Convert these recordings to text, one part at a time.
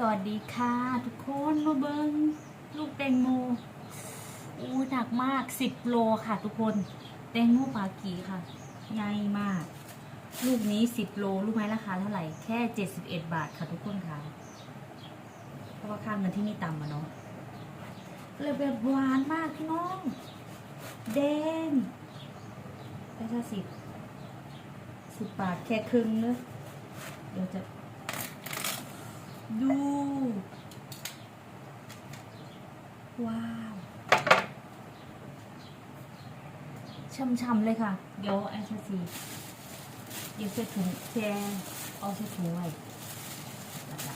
สวัสดีค่ะ ทุกคนมาเบิงลูกแตงโมอู้หนักมากสิบโลค่ะ ทุกคนแตงโมปากีค่ะใหญ่มาก ลูกนี้สิบโลรู้ไหมราคาเท่าไหร่แค่เจ็ดสิบเอ็ดบาทค่ะทุกคนค่ะเพราะว่าค่าเงินที่นี่ต่ำอะเนาะเลยแบบหวานมากพี่น้องแดงได้แค่สิบสิบบาทแค่ครึ่งเนอะเดี๋ยวจะ ดู ว้าว ช่ำๆเลยค่ะ เดี๋ยวไอ้ชาซีเดี๋ยวใส่ถุงแช่เอาใส่ถุงไว้แล้วก็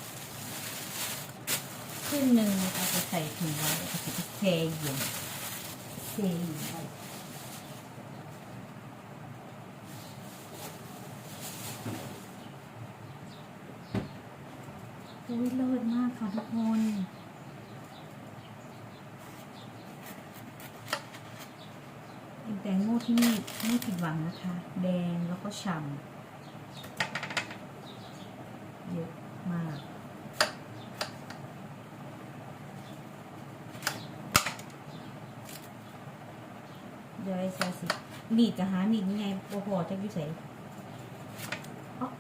ครึ่งหนึ่งเราจะใส่ถุงไว้แล้วก็จะแช่เย็นแช่เย็นไว้ อุ้ยเลิศมากค่ะทุกคนเป็นแตงโมที่นี่ไม่ผิดหวังนะคะ แดงแล้วก็ฉ่ำเยอะมากเดี๋ยวไอ้ซาสิมีดจะหามีดยังไงพอพอจะยู่ใส่อ๊อก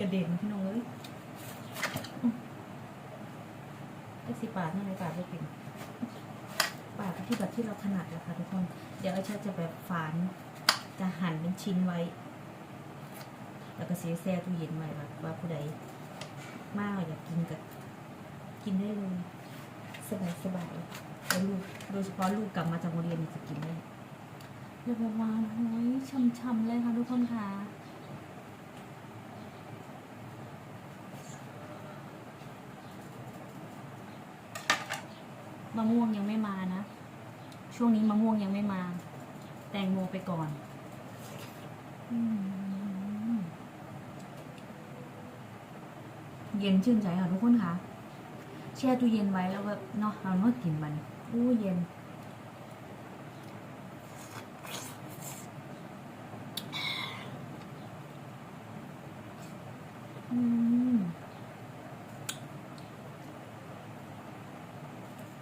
กระเด็นพี่น้องเลยก็สิปาดนั่นเลยปาดไม่เป็นปาดที่แบบที่เราถนัดแหละค่ะทุกคน เดี๋ยวไอ้ชาจะแบบฝานจะหั่นเป็นชิ้นไว้ แล้วก็เสียแซ่ตู้เย็นไว้แบบว่าผู้ใดมากอยากกินกับกินได้เลยสบายสบายแล้วลูกโดยเฉพาะลูกกลับมาจากโรงเรียนจะกินได้เรียกว่ามาโอ้ยช่ำๆเลยค่ะทุกคนค่ะ มะม่วงยังไม่มานะ ช่วงนี้มะม่วงยังไม่มา แตงโมไปก่อนเย็นชื่นใจค่ะทุกคนคะแช่ตู้เย็นไว้แล้วก็เนาะเราเนาะกินมันอู้เย็น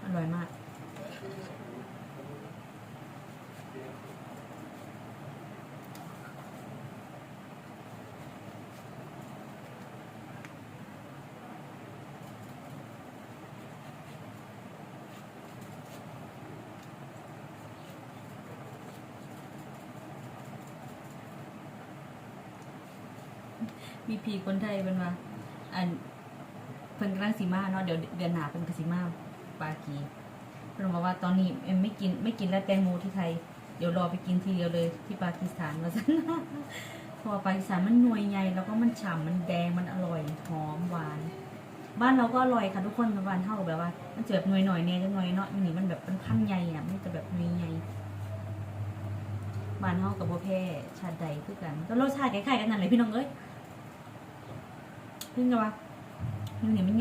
อร่อยมาก มีพีคนไทยเป็นว่าอันเพิ่นกำลังสีมาเนาะเดี๋ยวเดือนหนาเป็นกสิมา ปากีเพิ่นบอกว่าตอนนี้เอ็มไม่กินไม่กินแล้วแตงโมที่ไทยเดี๋ยวรอไปกินทีเดียวเลยที่ปากีสถานมาซะเพราะปากีสถานมันหน่วยใหญ่แล้วก็มันฉ่ำมันแดงมันอร่อยหอมหวาน บ้านเราก็อร่อยค่ะทุกคนบ้านเท่าแบบว่า มันจะแบบหน่วยหน่อยเนี่ยจะหน่อยเนาะอันนี้มันแบบเป็นพันใหญ่อะมันจะแบบหน่วยใหญ่บ้านเท่ากับโบแพ้ชาติใดคือกันก็รสชาติคล้ายๆกันนั่นเลยพี่น้องเอ้ยพึ่งกันวะมันเห็นเป็น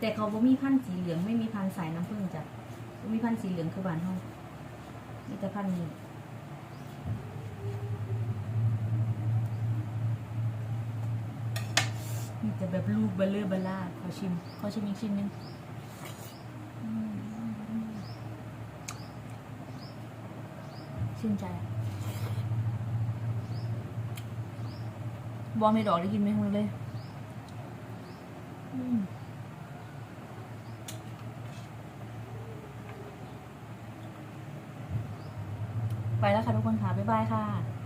แต่เขาบ่มีพันธุ์สีเหลืองไม่มีพันธุ์สายน้ำผึ้งจ้ะบ่มีพันธุ์สีเหลืองคือบานห้องมีแต่พันธุ์นี้มีแต่แบบลูกเบลเลอร์เบลล่าขอชิมขอชิมอีกชิ้นนึงชื่นใจบอมไม่ดอกได้กินไหมคุณเลย อืม ไปแล้วค่ะทุกคนค่ะ บ๊ายบายค่ะ